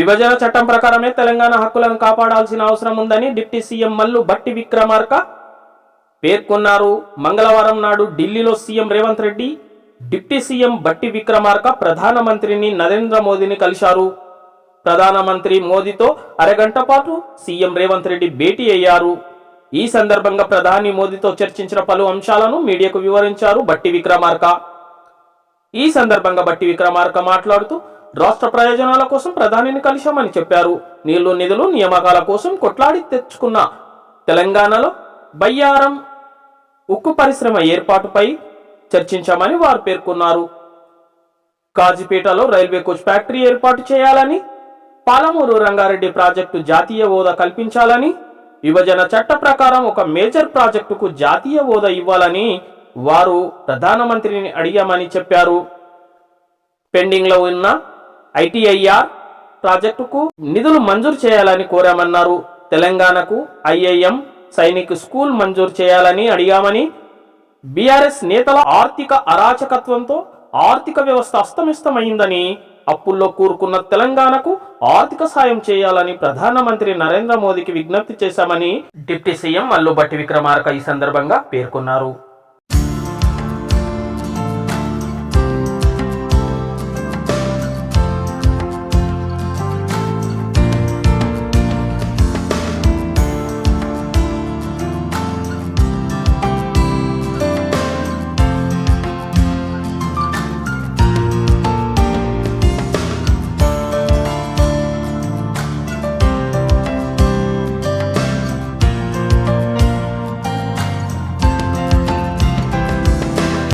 విభజన చట్టం ప్రకారమే తెలంగాణ హక్కులను కాపాడాల్సిన అవసరం ఉందని డిప్టీ సీఎం మల్లు బట్టి విక్రమార్క పేర్కొన్నారు. మంగళవారం నాడు ఢిల్లీలో CM Revanth Reddy deputy CM Bhatti Vikramarka ప్రధానమంత్రిని నరేంద్ర మోదీని కలిశారు. ప్రధానమంత్రి మోదీతో అరగంట పాటు సీఎం రేవంత్ రెడ్డి భేటీ అయ్యారు. ఈ సందర్భంగా ప్రధాని మోదీతో చర్చించిన పలు అంశాలను మీడియాకు వివరించారు బట్టి విక్రమార్క. ఈ సందర్భంగా బట్టి విక్రమార్క మాట్లాడుతూ రాష్ట్ర ప్రయోజనాల కోసం ప్రధానిని కలిశామని చెప్పారు. నీళ్ళు నిధులు నియామకాల కోసం కొట్లాడి తెచ్చుకున్న తెలంగాణలో బయ్యారం ఉక్కు పరిశ్రమ ఏర్పాటుపై చర్చించామని వారు పేర్కొన్నారు. కాజీపేటలో రైల్వే కోచ్ ఫ్యాక్టరీ ఏర్పాటు చేయాలని పాలమూరు రంగారెడ్డి ప్రాజెక్టు జాతీయ హోదా కల్పించాలని విభజన చట్ట ప్రకారం ఒక మేజర్ ప్రాజెక్టుకు జాతీయ హోదా ఇవ్వాలని వారు ప్రధానమంత్రిని అడిగామని చెప్పారు. పెండింగ్లో ఉన్న ఐటీఐఆర్ ప్రాజెక్టుకు నిధులు మంజూరు చేయాలని కోరామన్నారు. తెలంగాణకు ఐఐఎం సైనిక్ స్కూల్ మంజూరు చేయాలని అడిగామని బీఆర్ఎస్ నేతల ఆర్థిక అరాచకత్వంతో ఆర్థిక వ్యవస్థ అస్తమిస్తమైందని అప్పుల్లో కూరుకున్న తెలంగాణకు ఆర్థిక సాయం చేయాలని ప్రధానమంత్రి నరేంద్ర మోదీకి విజ్ఞప్తి చేశామని డిప్యూటీ సీఎం అల్లుబట్టి విక్రమార్క ఈ సందర్భంగా పేర్కొన్నారు.